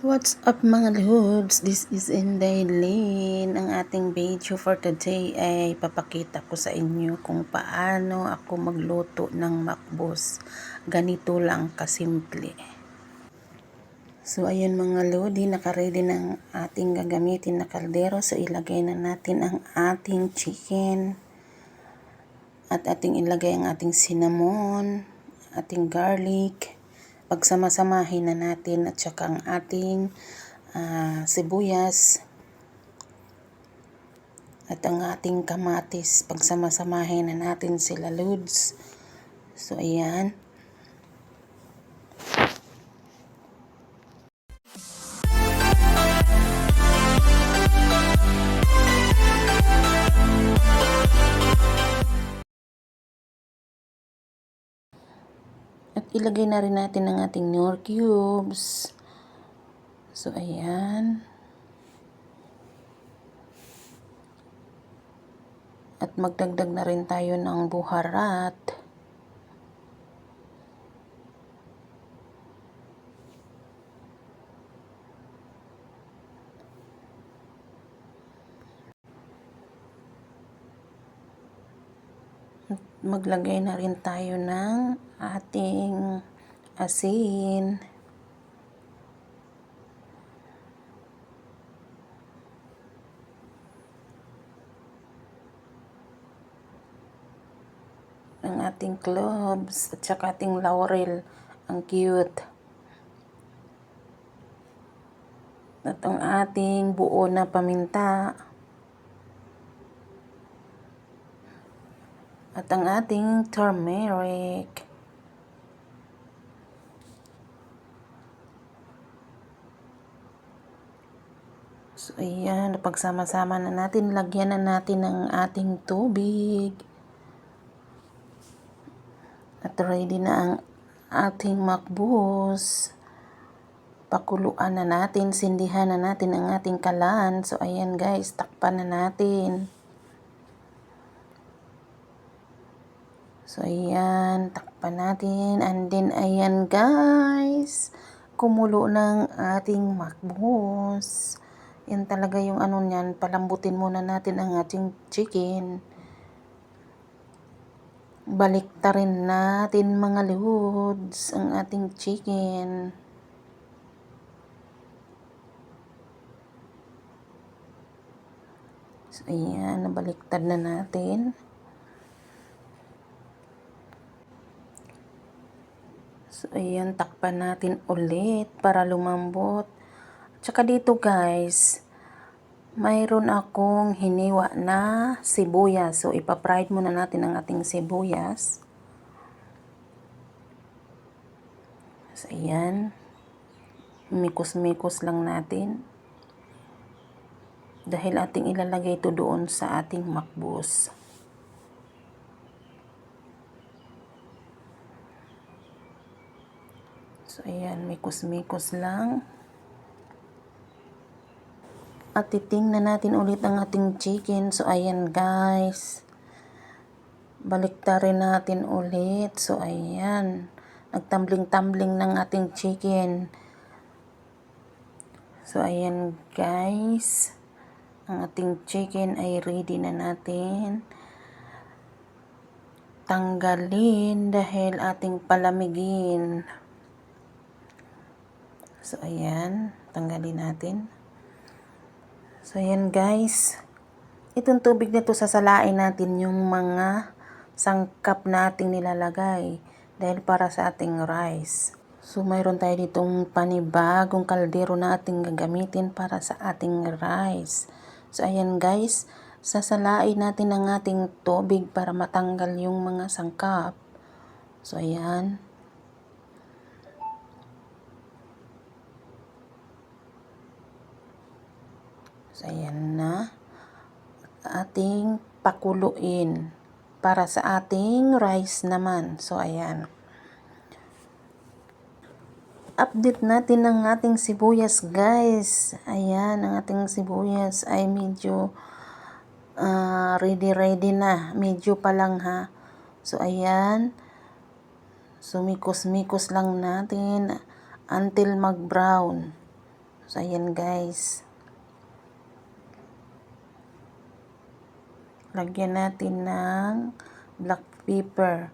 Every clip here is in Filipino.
What's up mga lods? This is Inday Lynn. Ang ating video for today ay papakita ko sa inyo kung paano ako magluto ng makbos. Ganito lang kasimple. So ayun mga lodi, nakaredy ng ating gagamitin na kaldero. So ilagay na natin ang ating chicken. At ating ilagay ang ating cinnamon, ating garlic, pagsamasamahin na natin at saka ang ating ah, sibuyas. At ang ating kamatis pagsamasamahin na natin sila loads so ayan ilagay na rin natin ang ating Nor cubes. So, ayan. At magdagdag na rin tayo ng buharat. Maglagay na rin tayo ng ating asin. ang ating cloves at saka ating laurel. Ang cute. At ang ating buo na paminta. At ang ating turmeric. So, ayan. Pagsama-sama na natin, lagyan na natin ng ating tubig. At ready na ang ating makbus. Pakuluan na natin, sindihan na natin ang ating kalan. So, ayan guys, takpan na natin. So, ayan, takpan natin. And then, ayan guys, kumulo ng ating makbus. Yan talaga yung ano niyan, palambutin muna natin ang ating chicken. Baliktarin natin mga lods ang ating chicken. So, ayan, nabaliktad na natin. So, ayan, takpan natin ulit para lumambot. Tsaka dito guys, mayroon akong hiniwa na sibuyas. So, ipapride muna natin ang ating sibuyas. So, ayan. Mikos-mikos lang natin. Dahil ating ilalagay ito doon sa ating makbus. So, ayan. Mikos-mikos lang. At titingnan natin ulit ang ating chicken. So, ayan guys. Baliktarin natin ulit. So, ayan. Nagtumbling-tumbling ng ating chicken. So, ayan guys. Ang ating chicken ay ready na natin. Tanggalin dahil ating palamigin. So, ayan. Tanggalin natin. So, ayan guys. Itong tubig na to sasalain natin yung mga sangkap nating nilalagay dahil para sa ating rice. So, mayroon tayo ditong panibagong kaldero na ating gagamitin para sa ating rice. So, ayan guys. Sasalain natin ang ating tubig para matanggal yung mga sangkap. So, ayan. So, ayan na. Ating pakuluin para sa ating rice naman. So, ayan. Update natin ang ating sibuyas, guys. Ayan, ang ating sibuyas ay medyo uh, ready-ready na. Medyo pa lang, ha. So, ayan. Sumikos-mikos lang natin until mag-brown. So, ayan guys. Lagyan natin ng black pepper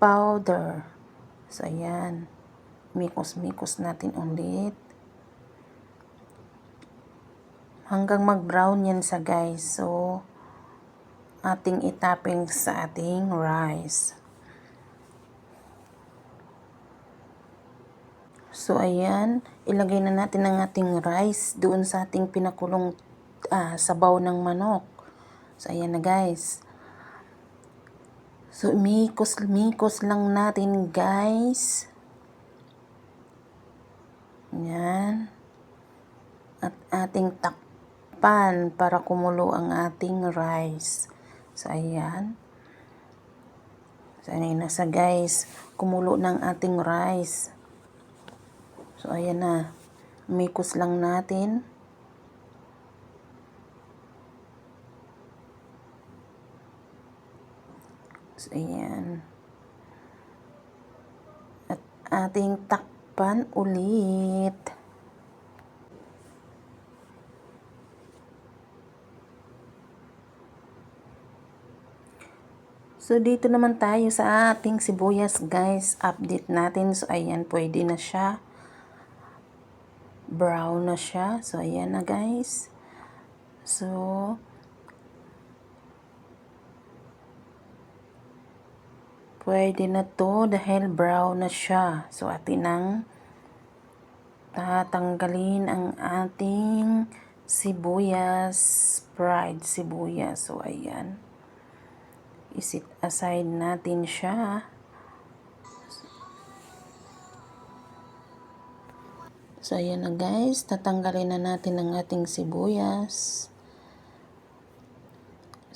powder. So, ayan. Mikos-mikos natin ulit. Hanggang mag-brown yan sa guys. So, ating itapping sa ating rice. So, ayan. Ilagay na natin ang ating rice doon sa ating pinakulong ah, sabaw ng manok. So, ayan na guys. So, mikos-mikos lang natin guys. Yan. At ating takpan para kumulo ang ating rice. So, ayan. So, ayan na sa guys. Kumulo ng ating rice. So, ayan na. Mikos lang natin. So, ayan. At ating takpan ulit. So, dito naman tayo sa ating sibuyas, guys. Update natin. So, ayan, pwede na siya. Brown na siya. So, ayan na, guys. So, pwede na to dahil brown na siya. So, atin nang tatanggalin ang ating sibuyas, fried sibuyas. So, ayan isit aside natin siya. So, ayan na guys. Tatanggalin na natin ang ating sibuyas.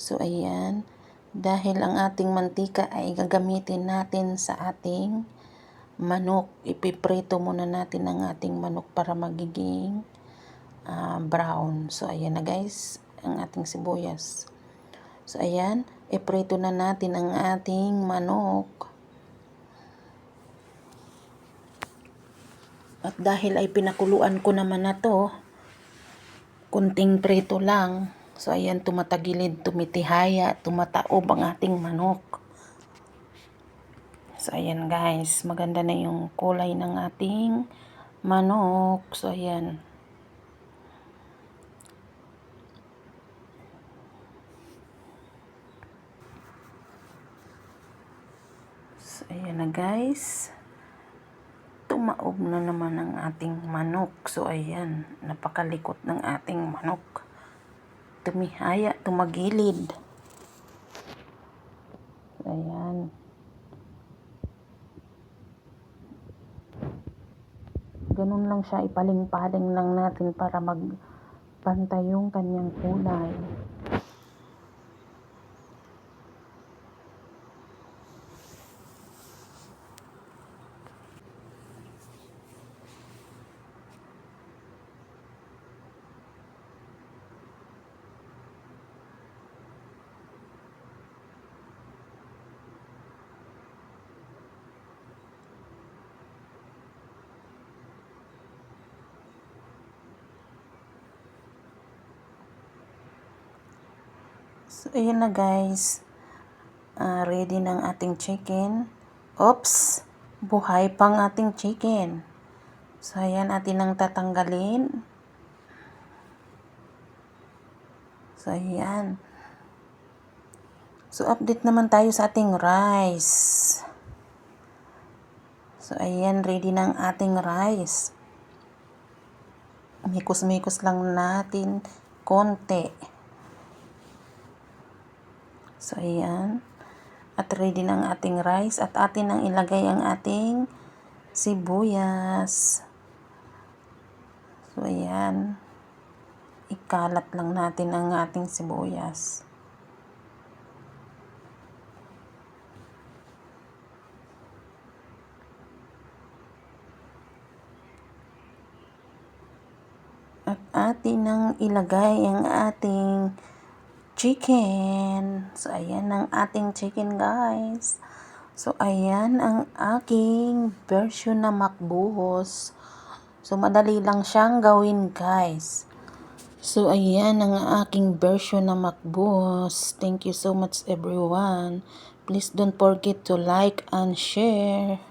So, ayan. Dahil ang ating mantika ay gagamitin natin sa ating manok. Ipiprito muna natin ang ating manok para magiging uh, brown. So, ayan na guys. Ang ating sibuyas. So, ayan. Iprito na natin ang ating manok. At dahil ay pinakuluan ko naman na to, kunting prito lang. So, ayan, tumatagilid, tumitihaya, tumataob ang ating manok. So, ayan guys, maganda na yung kulay ng ating manok. So, ayan. Ayan na guys. Tumaob na naman ang ating manok. So ayan, napakalikot ng ating manok. Tumihaya, tumagilid. Ayan. Ganun lang siya, ipaling-paling lang natin para magpantay yung kanyang kulay. So, ayan na guys. Uh, ready ng ating chicken. Oops! Buhay pang ating chicken. So, ayan atin nang tatanggalin. So, ayan. So, update naman tayo sa ating rice. So, ayan, ready ng ating rice. Mikos-mikos lang natin konti. So, ayan. At ready ng ating rice. At atin nang ilagay ang ating sibuyas. So, ayan. Ikalat lang natin ang ating sibuyas. At atin nang ilagay ang ating chicken. So, ayan ang ating chicken, guys. So, ayan ang aking version na makbuhos. So, madali lang siyang gawin, guys. So, ayan ang aking version na makbos. Thank you so much, everyone. Please don't forget to like and share.